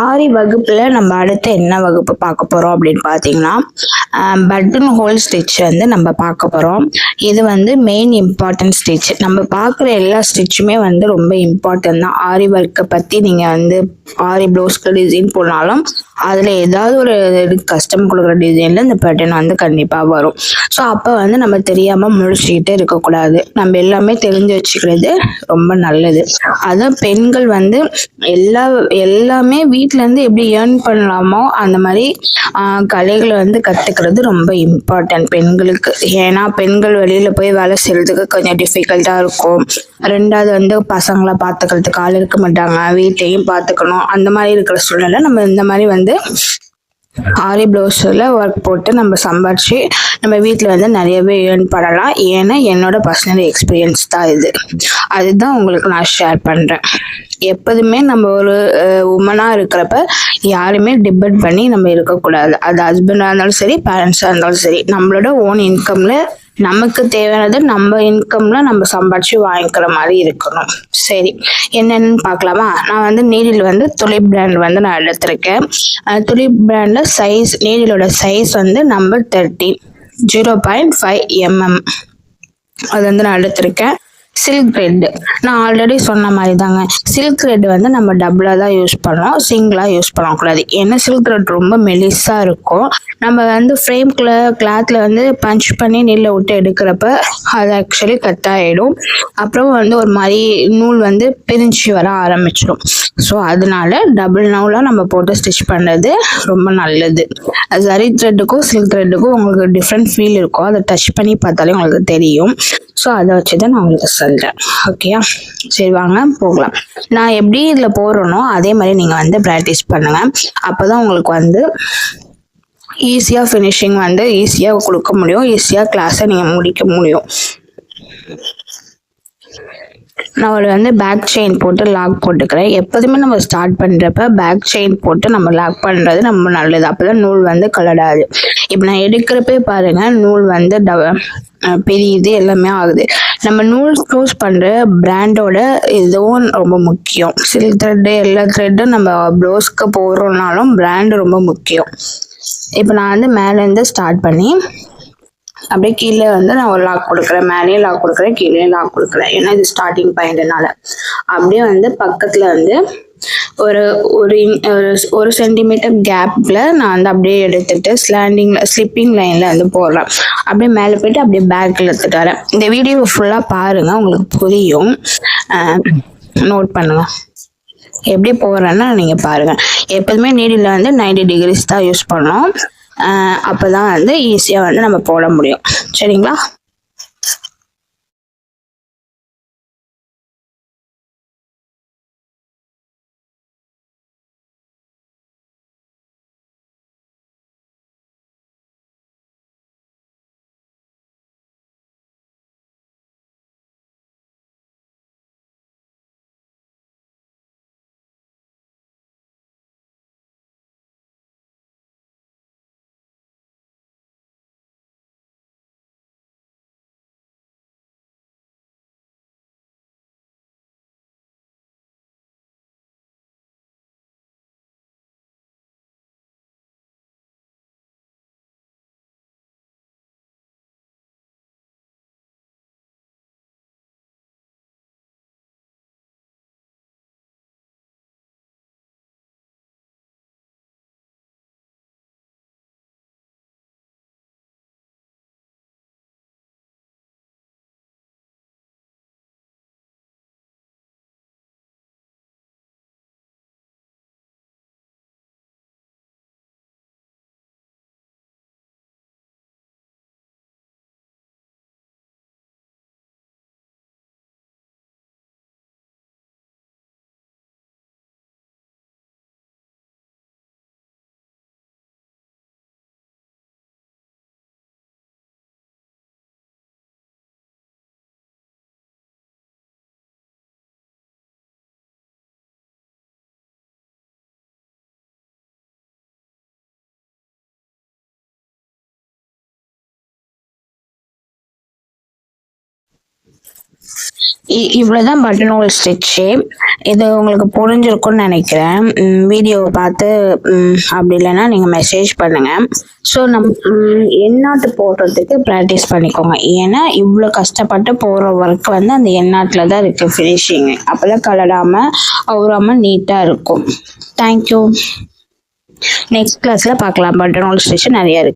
ஆரி வகுப்புல நம்ம அடுத்து என்ன வகுப்பு பார்க்க போறோம் அப்படின்னு பார்த்தீங்கன்னா பட்டன் ஹோல் ஸ்டிச் வந்து நம்ம பார்க்க போகிறோம் இது வந்து மெயின் இம்பார்ட்டன்ட் ஸ்டிச் நம்ம பார்க்குற எல்லா ஸ்டிச்சுமே வந்து ரொம்ப இம்பார்ட்டன்ட் தான். ஆரி ஒர்க்கை பற்றி நீங்கள் வந்து ஆரி ப்ளவுஸ்க்கு டிசைன் போனாலும் அதில் ஏதாவது ஒரு கஸ்டம் கொடுக்குற டிசைனில் இந்த பேட்டர்ன் வந்து கண்டிப்பாக வரும். ஸோ அப்போ வந்து நம்ம தெரியாமல் முழிச்சுக்கிட்டே இருக்கக்கூடாது. நம்ம எல்லாமே தெரிஞ்சு வச்சுக்கிறது ரொம்ப நல்லது. அதான் பெண்கள் வந்து எல்லா எல்லாமே வீட்டிலேருந்து எப்படி ஏர்ன் பண்ணலாமோ அந்த மாதிரி கலைகளை வந்து கற்றுக்கிறது ரொம்ப இம்பார்ட்டன்ட் பெண்களுக்கு ஏன்னா பெண்கள் வெளியில் போய் வேலை செய்கிறதுக்கு கொஞ்சம் டிஃபிகல்ட்டாக இருக்கும். ரெண்டாவது வந்து பசங்களை பார்த்துக்கிறதுக்கு ஆள் இருக்க மாட்டாங்க. வீட்டையும் பார்த்துக்கணும் அந்த மாதிரி இருக்கிற சூழ்நிலை நம்ம இந்த மாதிரி வந்து ஆரி ப்ளவுஸில் ஒர்க் போட்டு நம்ம சம்பாரித்து நம்ம வீட்டில் வந்து நிறையவே ஏர்ன் பண்ணலாம். ஏன்னா என்னோட பர்சனல் எக்ஸ்பீரியன்ஸ் தான் இது. அதுதான் உங்களுக்கு நான் ஷேர் பண்ணுறேன் எப்போதுமே நம்ம ஒரு உமனாக இருக்கிறப்ப யாருமே டிபெண்ட் பண்ணி நம்ம இருக்கக்கூடாது. அது ஹஸ்பண்டாக இருந்தாலும் சரி பேரண்ட்ஸாக இருந்தாலும் சரி நம்மளோட ஓன் இன்கமில் நமக்கு தேவையானது நம்ம இன்கம்ல நம்ம சம்பாதிச்சு வாங்கிக்கிற மாதிரி இருக்கணும். சரி என்னென்னு பார்க்கலாமா? நான் வந்து நீடில் வந்து துளிப் பிராண்ட் வந்து நான் எடுத்திருக்கேன். துளி துளிப் பிராண்டில் சைஸ் நீடிலோட சைஸ் வந்து number thirty zero point five mm அது வந்து நான் எடுத்திருக்கேன். சில்க் த்ரெட் நான் ஆல்ரெடி சொன்ன மாதிரி தாங்க சில்க் ரெட் வந்து நம்ம டபுளாக தான் யூஸ் பண்ணோம். சிங்கிளாக யூஸ் பண்ணக்கூடாது. ஏன்னா சில்க் ரெட் ரொம்ப மெலிஸாக இருக்கும். நம்ம வந்து ஃப்ரேம் கிளாத்தில் வந்து பஞ்ச் பண்ணி நெல்லை விட்டு எடுக்கிறப்ப அது ஆக்சுவலி கட் ஆகிடும் அப்புறம் வந்து ஒரு மாதிரி நூல் வந்து பிரிஞ்சு வர ஆரம்பிச்சிடும். ஸோ அதனால டபுள் நூலாக நம்ம போட்டு ஸ்டிச் பண்ணுறது ரொம்ப நல்லது. சரி த்ரெட்டுக்கும் சில்க் த்ரெட்டுக்கும் உங்களுக்கு டிஃப்ரெண்ட் ஃபீல் இருக்கும். அதை டச் பண்ணி பார்த்தாலே உங்களுக்கு தெரியும். ஸோ அதை வச்சு தான் நான் உங்களுக்கு சொல்கிறேன் ஓகேயா சரி வாங்க போகலாம். நான் எப்படி இதில் போடுறேனோ அதே மாதிரி நீங்கள் வந்து ப்ராக்டிஸ் பண்ணுங்கள் அப்போ தான் உங்களுக்கு வந்து ஈஸியாக ஃபினிஷிங் வந்து ஈஸியாக கொடுக்க முடியும். ஈஸியாக கிளாஸை நீங்கள் முடிக்க முடியும். நான் ஒரு வந்து பேக் செயின் போட்டு லாக் போட்டுக்கிறேன். எப்போதுமே நம்ம ஸ்டார்ட் பண்ணுறப்ப பேக் செயின் போட்டு நம்ம லாக் பண்ணுறது ரொம்ப நல்லது. அப்போ தான் நூல் வந்து கலடாது இப்போ நான் எடுக்கிறப்பே பாருங்கள் நூல் வந்து டவ பெரியது எல்லாமே ஆகுது. நம்ம நூல் சூஸ் பண்ணுற பிராண்டோட இதுவும் ரொம்ப முக்கியம். சில்க் த்ரெட்டு எல்லா த்ரெட்டும் நம்ம ப்ளவுஸ்க்கு போகிறோம்னாலும் பிராண்டு ரொம்ப முக்கியம். இப்போ நான் வந்து மேலேருந்து ஸ்டார்ட் பண்ணி அப்படியே கீழே வந்து நான் ஒரு லாக் கொடுக்குறேன். மேலேயும் லாக் கொடுக்குறேன் கீழேயும் லாக் கொடுக்குறேன். ஏன்னா இது ஸ்டார்டிங் பாயிண்ட்னால அப்படியே வந்து பக்கத்தில் வந்து ஒரு ஒரு ஒரு ஒரு சென்டிமீட்டர் கேப்பில் நான் வந்து அப்படியே எடுத்துட்டு ஸ்லாண்டிங் ஸ்லிப்பிங் லைனில் வந்து போடுறேன். அப்படியே மேலே போயிட்டு அப்படியே பேக்கில் எடுத்துட்டு வரேன். இந்த வீடியோ ஃபுல்லாக பாருங்கள் உங்களுக்கு புரியும். நோட் பண்ணுங்கள் எப்படி போடுறேன்னா நீங்கள் பாருங்கள் எப்போதுமே நீடில் வந்து 90 டிகிரிஸ் தான் யூஸ் பண்ணோம் அப்போ தான் வந்து ஈஸியாக வந்து நம்ம போட முடியும். சரிங்களா? இ- பட்டன் ஹோல் ஸ்டிச்சு இது உங்களுக்கு புரிஞ்சிருக்கும்னு நினைக்கிறேன். வீடியோவை பார்த்து அப்படி இல்லைன்னா நீங்கள் மெசேஜ் பண்ணுங்கள் ஸோ நம் எண்ணாட்டு போடுறதுக்கு ப்ராக்டிஸ் பண்ணிக்கோங்க. ஏன்னா இவ்வளோ கஷ்டப்பட்டு போகிற ஒர்க் வந்து அந்த எண்ணாட்டில் தான் இருக்குது ஃபினிஷிங் அப்போ தான் கலடாமல் அவுறாமல் நீட்டாக இருக்கும் தேங்க்யூ நெக்ஸ்ட் கிளாஸில் பார்க்கலாம். பட்டன் ஹோல் ஸ்டிச்சு நிறையா இருக்குது